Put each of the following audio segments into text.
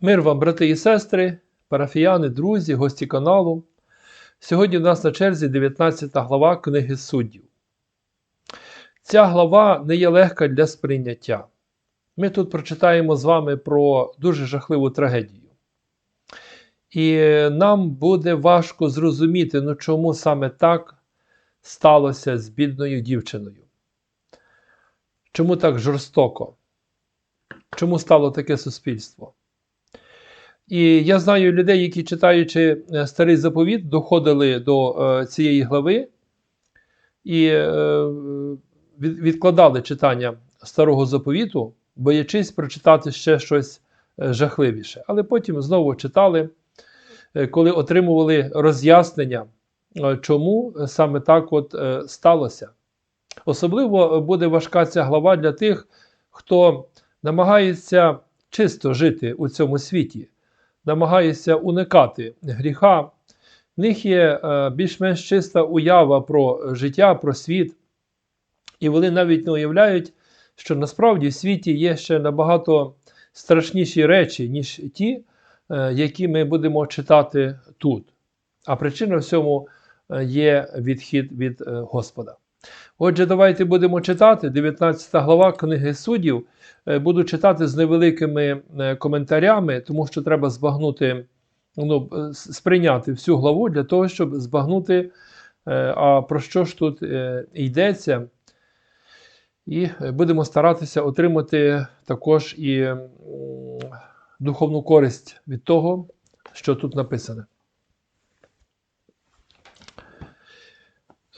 Мир вам, брати і сестри, парафіяни, друзі, гості каналу. Сьогодні в нас на черзі 19 глава книги суддів. Ця глава не є легка для сприйняття. Ми тут прочитаємо з вами про дуже жахливу трагедію. І нам буде важко зрозуміти, ну чому саме так сталося з бідною дівчиною. Чому так жорстоко? Чому стало таке суспільство? І я знаю людей, які, читаючи е, старий заповіт, доходили до е, цієї глави і е, відкладали читання старого заповіту, боячись прочитати ще щось е, жахливіше. Але потім знову читали, е, коли отримували роз'яснення, чому саме так от сталося. Особливо буде важка ця глава для тих, хто намагається чисто жити у цьому світі намагається уникати гріха, в них є е, більш-менш чиста уява про життя, про світ, і вони навіть не уявляють, що насправді в світі є ще набагато страшніші речі, ніж ті, е, які ми будемо читати тут. А причина всьому е, є відхід від Господа. Отже, давайте будемо читати 19 глава книги суддів. Е, буду читати з невеликими е, коментарями, тому що треба збагнути, ну, е, сприйняти всю главу для того, щоб збагнути, а про що ж тут йдеться. І будемо старатися отримати також і духовну користь від того, що тут написане.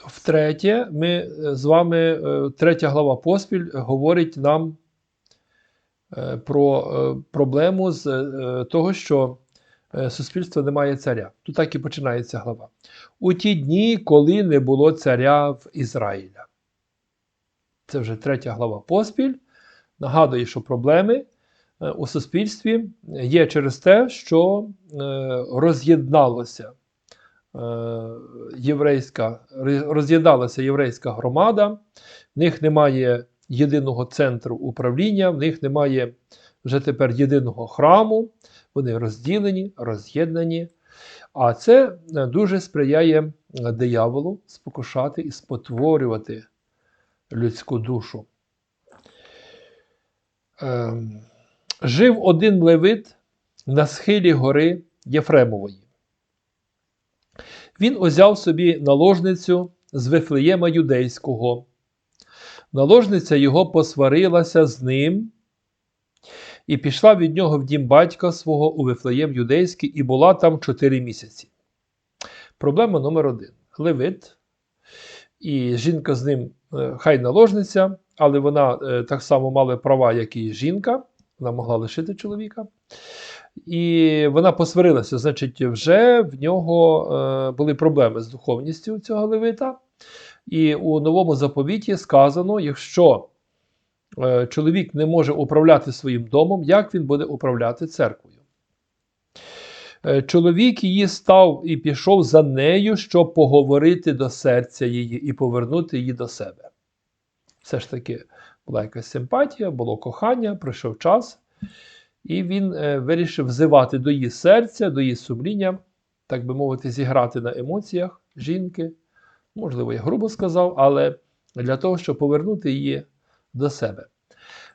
Втретє, ми з вами, третя глава поспіль говорить нам Е, про е, проблему з е, того, що суспільство не має царя. Тут так і починається глава. У ті дні, коли не було царя в Ізраїля. Це вже третя глава поспіль. Нагадує, що проблеми у суспільстві є через те, що роз'єдналося єврейська, роз'єдналася єврейська громада, в них немає єдиного центру управління, в них немає вже тепер єдиного храму, вони розділені, роз'єднані. А це е, дуже сприяє е, дияволу спокушати і спотворювати людську душу. Жив один левит на схилі гори Єфремової. Він узяв собі наложницю з Вифлеєма Юдейського, Наложниця його посварилася з ним і пішла від нього в дім батька свого у Вифлеєм Юдейський і була там 4 місяці. Проблема номер один. Левит, і жінка з ним е, хай наложниця, але вона е, так само мала права, як і жінка, вона могла лишити чоловіка. І вона посварилася, значить, вже в нього е, були проблеми з духовністю цього левита. І у новому заповіті сказано: якщо е, чоловік не може управляти своїм домом, як він буде управляти церквою? Е, чоловік її став і пішов за нею, щоб поговорити до серця її і повернути її до себе. Все ж таки була якась симпатія, було кохання, пройшов час, і він е, вирішив взивати до її серця, до її сумління, так би мовити, зіграти на емоціях жінки. Можливо, я грубо сказав, але для того, щоб повернути її до себе.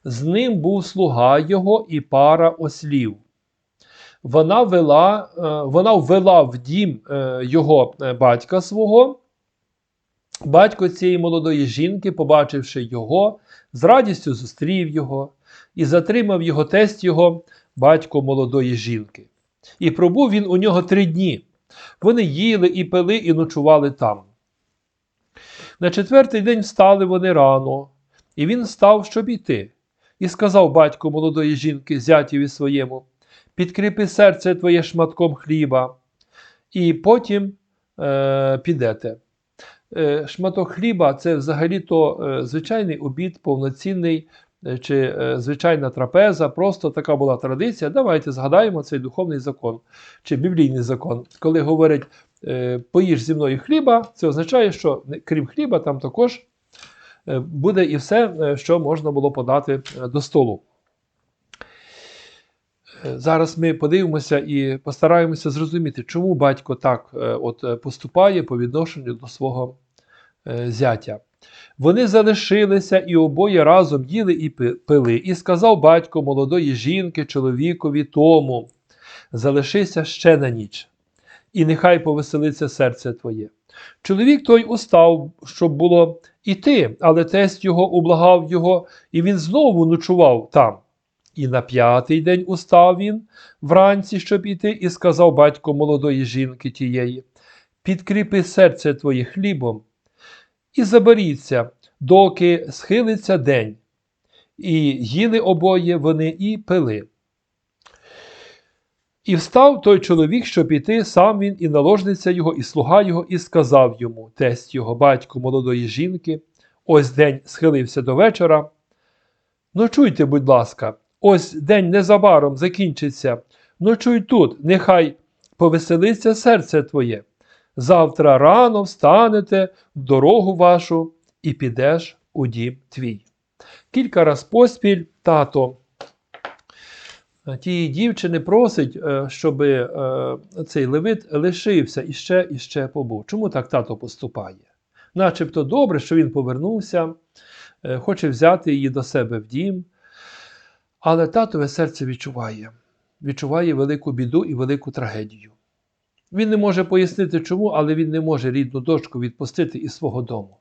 З ним був слуга його і пара ослів. Вона вела, е, вона ввела в дім е, його батька свого. Батько цієї молодої жінки, побачивши його, з радістю зустрів його і затримав його тесть його, батько молодої жінки. І пробув він у нього три дні. Вони їли і пили, і ночували там. На четвертий день встали вони рано, і він став, щоб іти, і сказав батько молодої жінки, зятєві своєму: Підкріпи серце твоє шматком хліба, і потім е, підете. Е, Шматок хліба це взагалі-то е, звичайний обід, повноцінний чи е, звичайна трапеза, просто така була традиція. Давайте згадаємо цей духовний закон чи біблійний закон, коли говорять Е, поїж зі мною хліба, це означає, що крім хліба, там також е, буде і все, е, що можна було подати до столу. Е, Зараз ми подивимося і постараємося зрозуміти, чому батько так е, от е, поступає по відношенню до свого е, зятя. Вони залишилися і обоє разом їли і пили. І сказав батько молодої жінки чоловікові тому: залишися ще на ніч, і нехай повеселиться серце твоє. Чоловік той устав, щоб було іти, але тесть його ублагав його, і він знову ночував там. І на п'ятий день устав він вранці, щоб іти, і сказав батько молодої жінки тієї: Підкріпи серце твоє хлібом і заберіться, доки схилиться день. І їли обоє вони і пили. І встав той чоловік, щоб іти, сам він, і наложниця його, і слуга його, і сказав йому, тесть його, батько молодої жінки, ось день схилився до вечора. Ночуйте, будь ласка, ось день незабаром закінчиться. Ночуй тут, нехай повеселиться серце твоє. Завтра рано встанете в дорогу вашу і підеш у дім твій. Кілька раз поспіль тато тієї дівчини просить, е, щоб е, цей левит лишився і ще і ще побув. Чому так тато поступає? Начебто добре, що він повернувся, е, хоче взяти її до себе в дім, але татове серце відчуває, відчуває велику біду і велику трагедію. Він не може пояснити чому, але він не може рідну дочку відпустити із свого дому.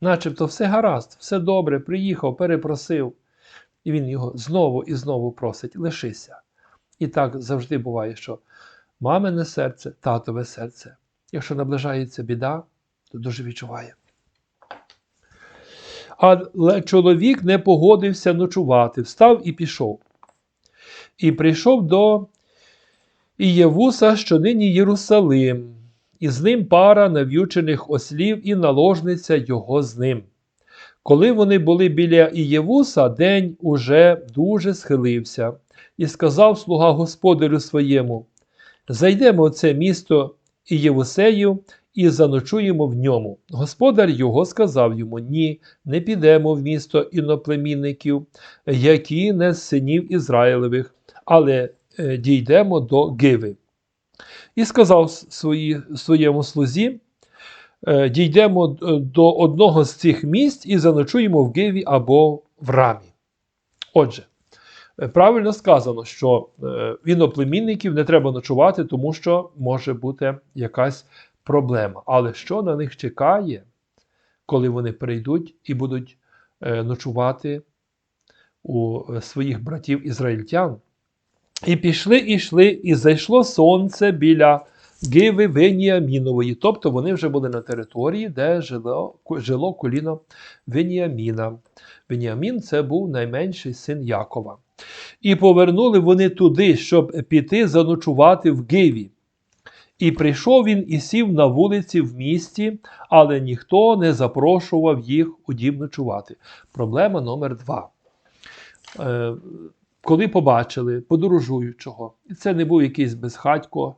Начебто все гаразд, все добре, приїхав, перепросив. І він його знову і знову просить: лишися. І так завжди буває, що мамине серце, татове серце. Якщо наближається біда, то дуже відчуває. Але чоловік не погодився ночувати, встав і пішов. І прийшов до Ієвуса, що нині Єрусалим, і з ним пара нав'ючених ослів і наложниця його з ним. Коли вони були біля Ієвуса, день уже дуже схилився, і сказав слуга господарю своєму: Зайдемо в це місто Ієвусею і заночуємо в ньому. Господар його сказав йому: Ні, не підемо в місто іноплемінників, які не з синів Ізраїлевих, але дійдемо до Гиви. І сказав свої, своєму слузі: е, дійдемо до одного з цих місць і заночуємо в Гиві або в рамі. Отже, е, правильно сказано, що е, в іноплемінників не треба ночувати, тому що може бути якась проблема. Але що на них чекає, коли вони прийдуть і будуть е, ночувати у е, своїх братів ізраїльтян? І пішли, і йшли, і зайшло сонце біля Гиви Веніамінової. Тобто вони вже були на території, де жило, жило коліно Веніаміна. Веніамін це був найменший син Якова. І повернули вони туди, щоб піти заночувати в Гиві. І прийшов він і сів на вулиці в місті, але ніхто не запрошував їх у дім ночувати. Проблема номер два. Коли побачили подорожуючого, і це не був якийсь безхатько,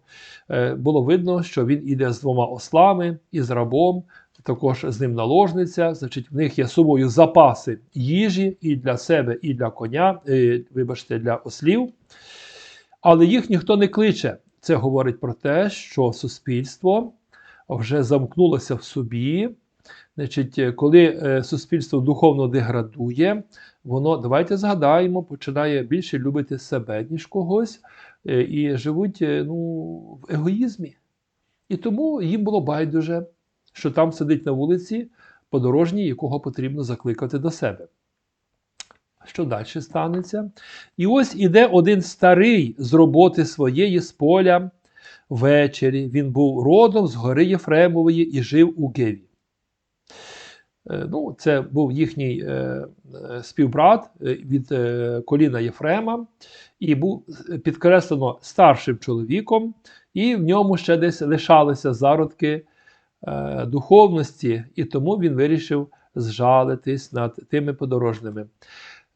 е, було видно, що він іде з двома ослами і з рабом, також з ним наложниця. Значить, в них є собою запаси їжі і для себе, і для коня, е, вибачте, для ослів. Але їх ніхто не кличе. Це говорить про те, що суспільство вже замкнулося в собі. Значить, коли е, суспільство духовно деградує, воно, давайте згадаємо, починає більше любити себе, ніж когось, е, і живуть е, ну, в егоїзмі. І тому їм було байдуже, що там сидить на вулиці подорожній, якого потрібно закликати до себе. Що далі станеться? І ось іде один старий з роботи своєї з поля ввечері. Він був родом з гори Єфремової і жив у Геві. Е, Ну, це був їхній е, е, співбрат від коліна Єфрема, і був підкреслено старшим чоловіком, і в ньому ще десь лишалися зародки духовності, і тому він вирішив зжалитись над тими подорожними.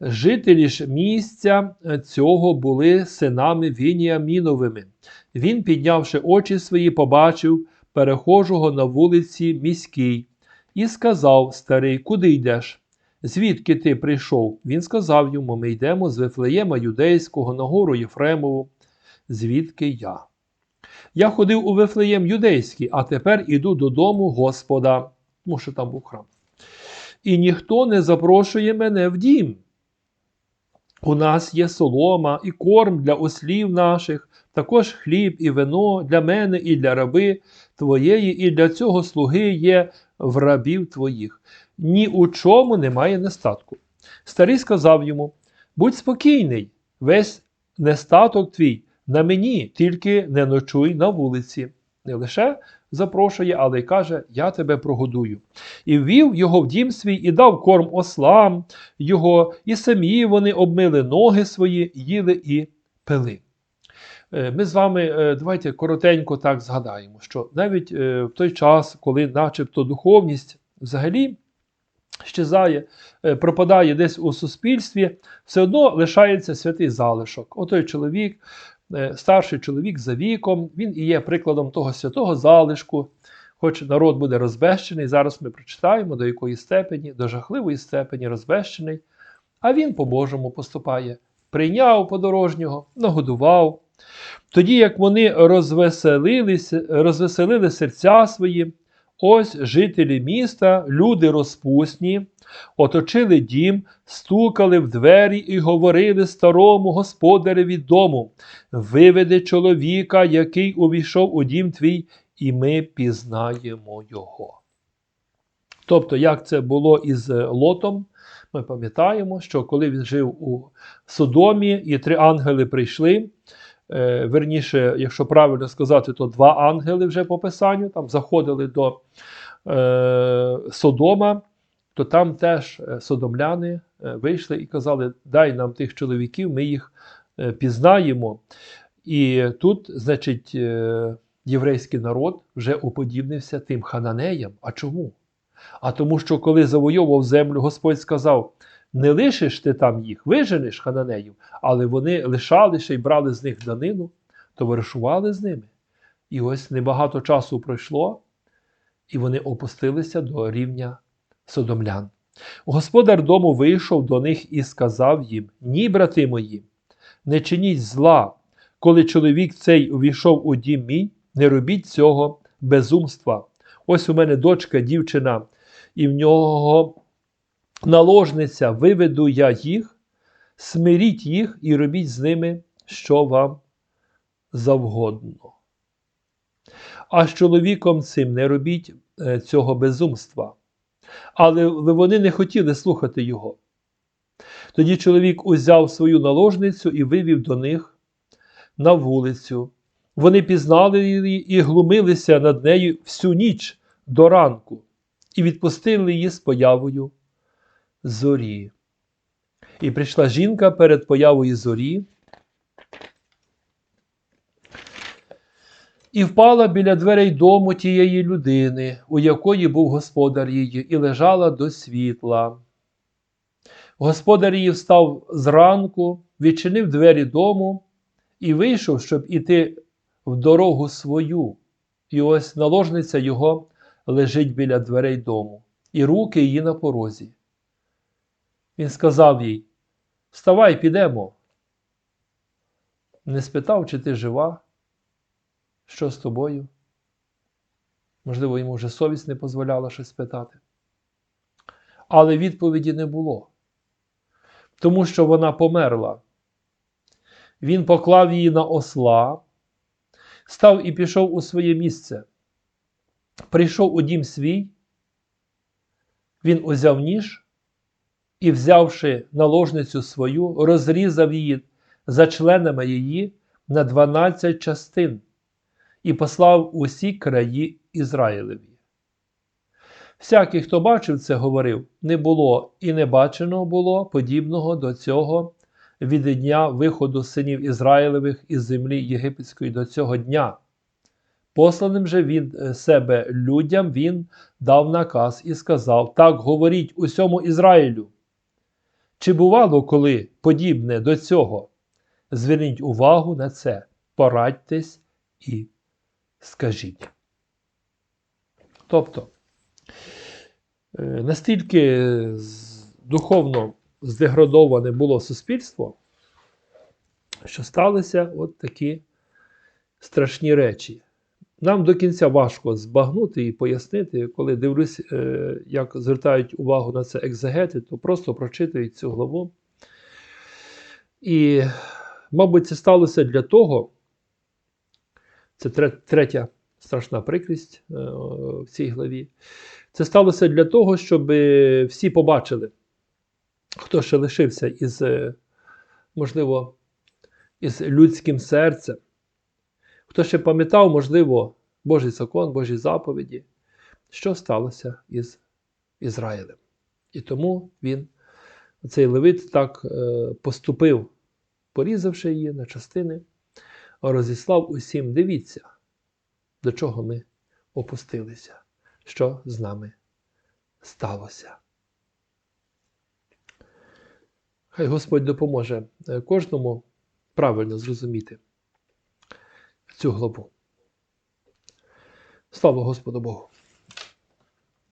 Жителі ж місця цього були синами Вініаміновими. Він, піднявши очі свої, побачив перехожого на вулиці міській і сказав старий, куди йдеш? Звідки ти прийшов? Він сказав йому: Ми йдемо з Вифлеєма Юдейського на гору Єфремову. Звідки я? Я ходив у Вифлеєм Юдейський, а тепер іду додому Господа, тому що там був храм. І ніхто не запрошує мене в дім. У нас є солома і корм для ослів наших, також хліб і вино для мене і для раби твоєї, і для цього слуги є в рабів твоїх. Ні у чому немає нестатку. Старий сказав йому: Будь спокійний, весь нестаток твій на мені, тільки не ночуй на вулиці. Не лише запрошує, але й каже: Я тебе прогодую. І ввів його в дім свій, і дав корм ослам його, і самі вони обмили ноги свої, їли і пили. Е, Ми з вами е, давайте коротенько так згадаємо, що навіть е, в той час, коли начебто духовність взагалі щезає, пропадає десь у суспільстві, все одно лишається святий залишок. Отой чоловік, старший чоловік за віком, він і є прикладом того святого залишку. Хоч народ буде розбещений, зараз ми прочитаємо, до якої степені, до жахливої степені розбещений, а він по-божому поступає. Прийняв подорожнього, нагодував. Тоді, як вони розвеселили серця свої, ось жителі міста, люди розпусні, оточили дім, стукали в двері і говорили старому господареві дому: Виведи чоловіка, який увійшов у дім твій, і ми пізнаємо його. Тобто, як це було із Лотом, ми пам'ятаємо, що коли він жив у Содомі, і три ангели прийшли. Е, верніше, якщо правильно сказати, то два ангели вже по писанню там заходили до е, Содома, то там теж е, содомляни е, вийшли і казали: дай нам тих чоловіків, ми їх пізнаємо. І тут, значить, єврейський народ вже уподібнився тим хананеям. А чому? А тому, що коли завойовував землю, Господь сказав: не лишиш ти там їх, виженеш хананеїв, але вони лишалися і брали з них данину, товаришували з ними. І ось небагато часу пройшло, і вони опустилися до рівня содомлян. Господар дому вийшов до них і сказав їм: Ні, брати мої, не чиніть зла, коли чоловік цей увійшов у дім мій, не робіть цього безумства. Ось у мене дочка, дівчина, і в нього наложниця, виведу я їх, смиріть їх і робіть з ними, що вам завгодно. А з чоловіком цим не робіть е, цього безумства. Але вони не хотіли слухати його. Тоді чоловік узяв свою наложницю і вивів до них на вулицю. Вони пізнали її і глумилися над нею всю ніч до ранку, і відпустили її з появою зорі. І прийшла жінка перед появою зорі. І впала біля дверей дому тієї людини, у якої був господар її, і лежала до світла. Господар її встав зранку, відчинив двері дому і вийшов, щоб іти в дорогу свою. І ось наложниця його лежить біля дверей дому, і руки її на порозі. Він сказав їй: Вставай, підемо. Не спитав, чи ти жива, що з тобою. Можливо, йому вже совість не дозволяла щось спитати. Але відповіді не було, тому що вона померла. Він поклав її на осла, став і пішов у своє місце. Прийшов у дім свій, він узяв ніж і, взявши наложницю свою, розрізав її за членами її на 12 частин і послав усі краї Ізраїлеві. Всякий, хто бачив це, говорив, не було і не бачено було подібного до цього від дня виходу синів Ізраїлевих із землі єгипетської до цього дня. Посланим же від е, себе людям він дав наказ і сказав: Так говоріть усьому Ізраїлю. Чи бувало коли подібне до цього? Зверніть увагу на це, порадьтесь і скажіть. Тобто, е, настільки духовно здеградоване було суспільство, що сталися от такі страшні речі. Нам до кінця важко збагнути і пояснити, коли дивлюсь, е, як звертають увагу на це екзегети, то просто прочитують цю главу. І, мабуть, це сталося для того, це третя страшна прикрість е, в цій главі. Це сталося для того, щоб всі побачили, хто ще лишився із, е, можливо, із людським серцем, хто ще пам'ятав, можливо, Божий закон, Божі заповіді, що сталося із Ізраїлем. І тому він, цей левит, так е, поступив, порізавши її на частини, розіслав усім, дивіться, до чого ми опустилися, що з нами сталося. Хай Господь допоможе е, кожному правильно зрозуміти цю главу. Слава Господу Богу!